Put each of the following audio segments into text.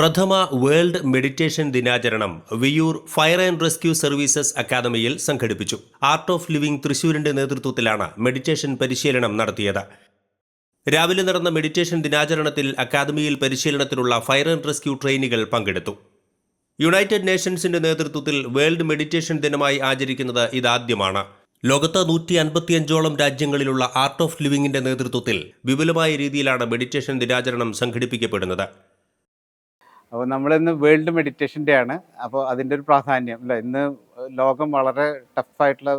പ്രഥമ world meditation ദിനാചരണം Viyyur fire and rescue services അക്കാദമിയിൽ സംഘടിപ്പിച്ചു. ആർട്ട് ഓഫ് ലിവിംഗ് തൃശൂരിന്റെ നേതൃത്വത്തിലാണ് മെഡിറ്റേഷൻ പരിശീലനം നടത്തിയത്. രാവിലെ നടന്ന മെഡിറ്റേഷൻ ദിനാചരണത്തിൽ അക്കാദമിയിൽ പരിശീലനത്തിനുള്ള ഫയർ ആൻഡ് റെസ്ക്യൂ ട്രെയിനികൾ പങ്കെടുത്തു. യുണൈറ്റഡ് നേഷൻസിന്റെ നേതൃത്വത്തിൽ വേൾഡ് മെഡിറ്റേഷൻ ദിനമായി ആചരിക്കുന്നത് ഇതാദ്യമാണ്. ലോകത്ത് നൂറ്റി അൻപത്തിയഞ്ചോളം രാജ്യങ്ങളിലുള്ള ആർട്ട് ഓഫ് ലിവിംഗിന്റെ നേതൃത്വത്തിൽ വിപുലമായ രീതിയിലാണ് മെഡിറ്റേഷൻ ദിനാചരണം സംഘടിപ്പിക്കപ്പെടുന്നത്. അപ്പോൾ നമ്മളിന്ന് വേൾഡ് മെഡിറ്റേഷൻ ഡേ ആണ് അപ്പോൾ അതിന്റെ ഒരു പ്രാധാന്യം അല്ല? ഇന്ന് ലോകം വളരെ ടഫായിട്ടുള്ള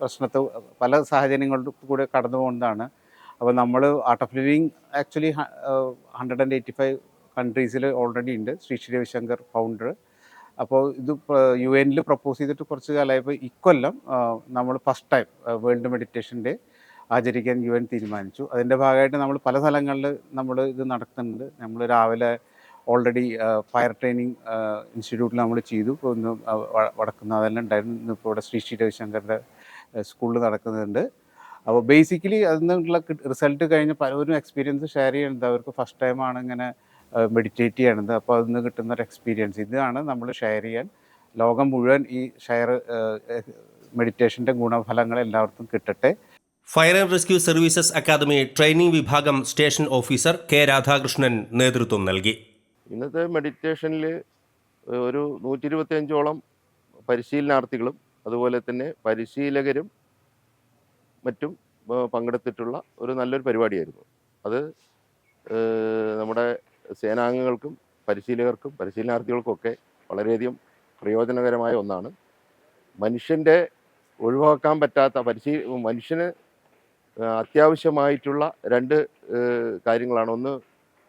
പ്രശ്നത്തെ പല സാഹചര്യങ്ങളിലും കൂടെ കടന്നു പോകുന്നതാണ്. അപ്പോൾ നമ്മൾ art of living actually hundred and eighty five കൺട്രീസിൽ already ഉണ്ട്. ശ്രീ ശ്രീ രവിശങ്കർ ഫൗണ്ടർ അപ്പോൾ ഇത് യു എനിൽ പ്രപ്പോസ് ചെയ്തിട്ട് കുറച്ച് കാലമായപ്പോൾ ഇക്കൊല്ലം നമ്മൾ first time world meditation day ആചരിക്കാൻ യു എൻ തീരുമാനിച്ചു. അതിന്റെ ഭാഗമായിട്ട് നമ്മൾ പല സ്ഥലങ്ങളിൽ നമ്മൾ ഇത് നടത്തുന്നുണ്ട്. നമ്മൾ രാവിലെ ഓൾറെഡി ഫയർ ട്രെയിനിങ് ഇൻസ്റ്റിറ്റ്യൂട്ടിൽ നമ്മൾ ചെയ്തു. ഇപ്പോൾ ഇന്ന് വടക്കുന്ന അതെല്ലാം ഉണ്ടായിരുന്നു. ഇപ്പോൾ ഇവിടെ ശ്രീ ശ്രീ രവിശങ്കറിന്റെ സ്കൂളിൽ നടക്കുന്നുണ്ട്. അപ്പോൾ ബേസിക്കലി അതിൽ നിന്നുള്ള റിസൾട്ട് കഴിഞ്ഞ് പലരും എക്സ്പീരിയൻസ് ഷെയർ ചെയ്യുന്നത് അവർക്ക് ഫസ്റ്റ് ടൈമാണ് ഇങ്ങനെ മെഡിറ്റേറ്റ് ചെയ്യണത്. അപ്പോൾ അതിൽ നിന്ന് കിട്ടുന്ന ഒരു എക്സ്പീരിയൻസ് ഇതാണ് നമ്മൾ ഷെയർ ചെയ്യാൻ. ലോകം മുഴുവൻ ഈ ഷെയർ മെഡിറ്റേഷന്റെ ഗുണഫലങ്ങൾ എല്ലാവർക്കും കിട്ടട്ടെ. Fire and rescue services academy training വിഭാഗം സ്റ്റേഷൻ ഓഫീസർ കെ രാധാകൃഷ്ണൻ നേതൃത്വം നൽകി. ഇന്നത്തെ മെഡിറ്റേഷനിൽ ഒരു നൂറ്റി ഇരുപത്തിയഞ്ചോളം പരിശീലനാർത്ഥികളും അതുപോലെ തന്നെ പരിശീലകരും മറ്റും പങ്കെടുത്തിട്ടുള്ള ഒരു നല്ലൊരു പരിപാടിയായിരുന്നു. അത് നമ്മുടെ സേനാംഗങ്ങൾക്കും പരിശീലകർക്കും പരിശീലനാർത്ഥികൾക്കൊക്കെ വളരെയധികം പ്രയോജനകരമായ ഒന്നാണ്. മനുഷ്യന്റെ ഒഴിവാക്കാൻ പറ്റാത്ത പരിശീ മനുഷ്യന് അത്യാവശ്യമായിട്ടുള്ള രണ്ട് കാര്യങ്ങളാണ്. ഒന്ന്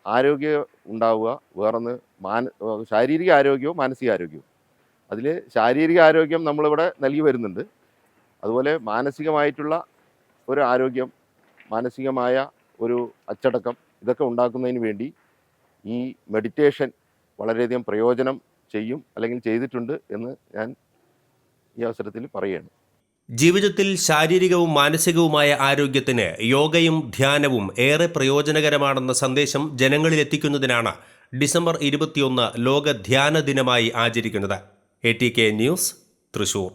ആരോഗ്യം ഉണ്ടാവുക വേറൊന്ന് മാന ശാരീരിക ആരോഗ്യവും മാനസിക ആരോഗ്യവും. അതിൽ ശാരീരിക ആരോഗ്യം നമ്മളിവിടെ നൽകി വരുന്നുണ്ട്. അതുപോലെ മാനസികമായിട്ടുള്ള ഒരു ആരോഗ്യം മാനസികമായ ഒരു അച്ചടക്കം ഇതൊക്കെ ഉണ്ടാക്കുന്നതിന് വേണ്ടി ഈ മെഡിറ്റേഷൻ വളരെയധികം പ്രയോജനം ചെയ്യും അല്ലെങ്കിൽ ചെയ്തിട്ടുണ്ട് എന്ന് ഞാൻ ഈ അവസരത്തിൽ പറയുകയാണ്. ജീവിതത്തിൽ ശാരീരികവും മാനസികവുമായ ആരോഗ്യത്തിന് യോഗയും ധ്യാനവും ഏറെ പ്രയോജനകരമാണെന്ന സന്ദേശം ജനങ്ങളിലെത്തിക്കുന്നതിനാണ് ഡിസംബർ ഇരുപത്തിയൊന്ന് ലോക ധ്യാന ദിനമായി ആചരിക്കുന്നത്. A T K news Thrissur.